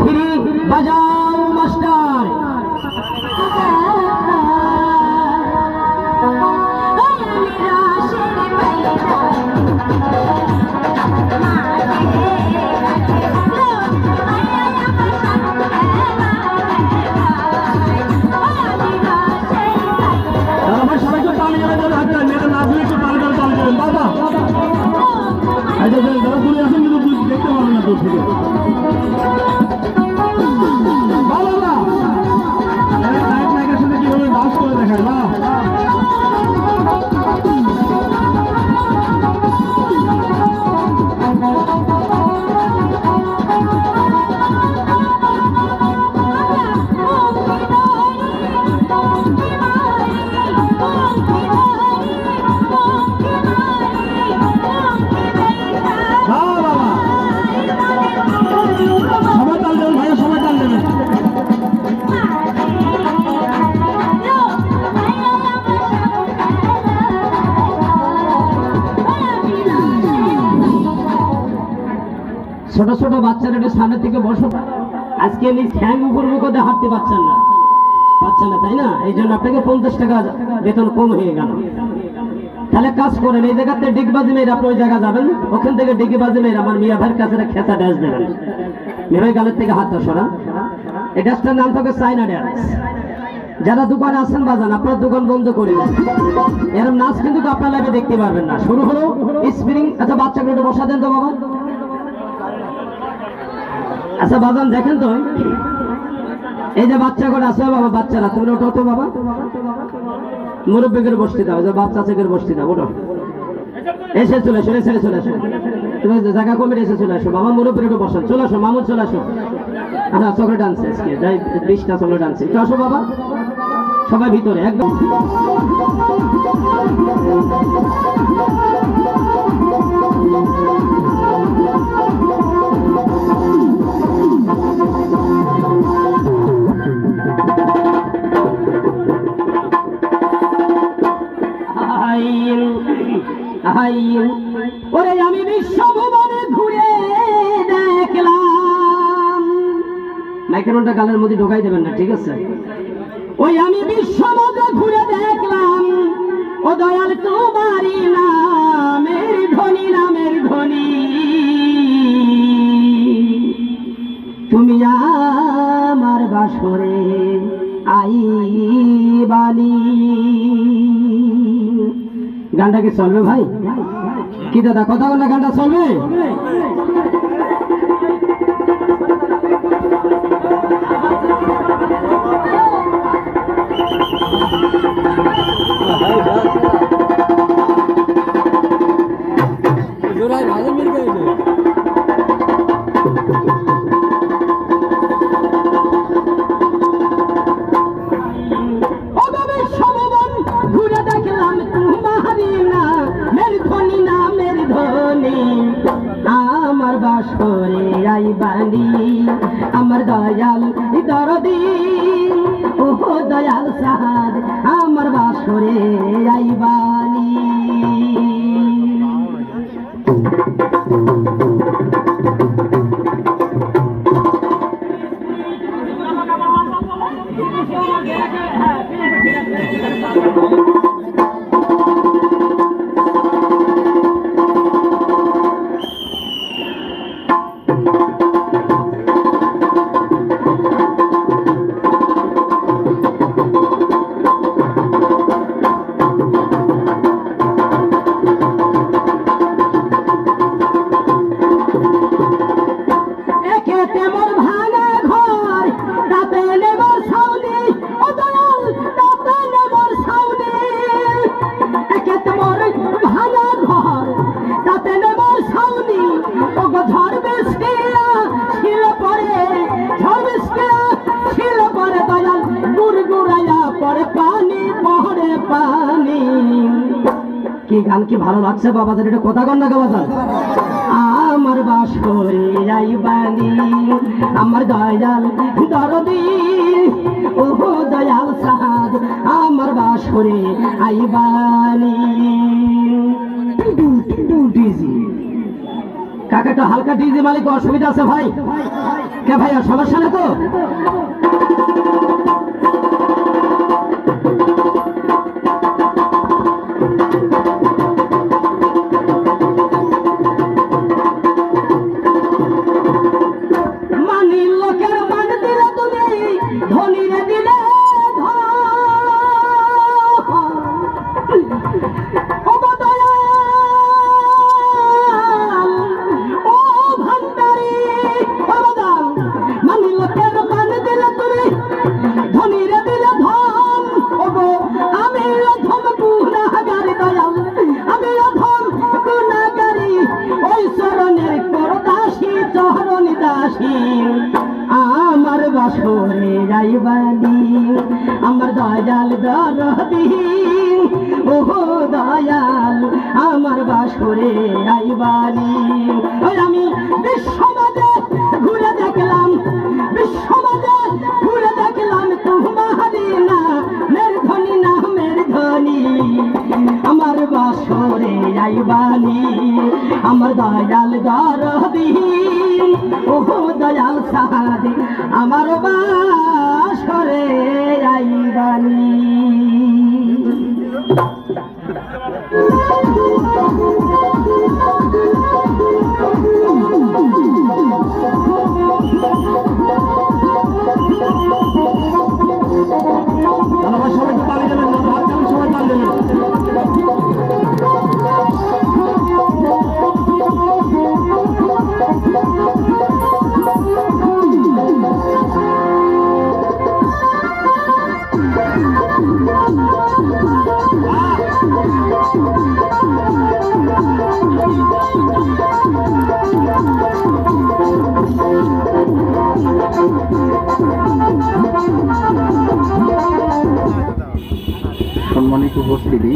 Three বাজাও master. আচ্ছা যারা দূরে আছেন কিন্তু দেখতে পাবেন না দূর থেকে। ছোট ছোট বাচ্চারা একটু সামনের থেকে বসো। আজকে নিজ ঠ্যাং উপর মুখ দিয়ে হাঁটতে পারছেন না। পাচ্ছেন না, তাই না? এই জন্য আপনাকে পঞ্চাশ টাকা বেতন কম হয়ে গেল। তাহলে কাজ করেন, এই জায়গাতে ডিগবাজি মেয়ের, আপনি ওই জায়গা যাবেন। ওখান থেকে ডিগবাজি মেয়ের, আমার মিয়া ভাইয়ের কাছে খেসা ড্যান্স দেবেন। মিয়া গালের থেকে হাতটা সরা এই ড্যান্সটার নাম থাকে চাইনা ড্যান্স যারা দোকানে আছেন, বাজান, আপনার দোকান বন্ধ করে দেন। এরকম নাচ কিন্তু আপনার লাগে দেখতে পারবেন না। শুরু হলো স্প্রিং আচ্ছা বাচ্চাগুলো বসা দেন তো বাবা। আচ্ছা বাদাম দেখেন তো। এই যে বাচ্চা করে আছে, বাবা, বাচ্চারা, তুমি ওঠো তো, বাবা। মুরব্বীদের বসতে দাও যে বাচ্চা চেকের বসতে দাও, ওঠো। এসে চলে এসো, এসে চলে আসো তুমি জায়গা কমে এসে চলে আসো বাবা, মুরব্বীর একটু বসো চলে আসো, মামুন, চলে আসো। আচ্ছা চকলেট আনছে আজকে। যাই, বিশটা চকলেট আনছে। একটু আসো, বাবা। সবাই ভিতরে, একদম। আইন ওরে আমি বিশ্বভুবনে ঘুরে দেখলাম। মাইক্রোফোনটা গালের মধ্যে ঢোকাই দেবেন না, ঠিক আছে? ওই আমি বিশ্বভুবনে ঘুরে দেখলাম। ও দয়াল তোমারই নামের ধনী নামের ধনী তুমি গানটা কি চলবে ভাই? কি দাদা কথা বললে গানটা চলবে? ওভাবে আমার দয়াল দরদি ও দয়াল সাহাদ কি গান কি ভালো লাগছে বাবাদের এটা কথা কন না বাবা আমার বাস করে যাই বানি আমার দয়াল দরদি। ও দয়াল সাদ, আমার বাস করে আই বানি কাকা, একটা হালকা ডিজে মালিক, অসুবিধা আছে ভাই? কে ভাইয়া সমস্যা না তো? দয়াল, আমার বাসরে আইবানি ওই আমি বিশ্বমাজে ঘুরে দেখলাম বিশ্বমাজে ঘুরে দেখলাম তোমারি না মের ধনী না মের ধনী আমার বাসরে আইবানি আমার দয়াল দরদি ও দয়াল সাহাদি, আমার বাসরে আইবানি সবাইকে তালি দেবেন সবাই তালি দেবেন সম্মানিত উপস্থিতি।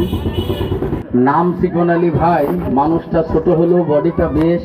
নাম সিকন আলী ভাই মানুষটা ছোট হলেও বডিটা বেশ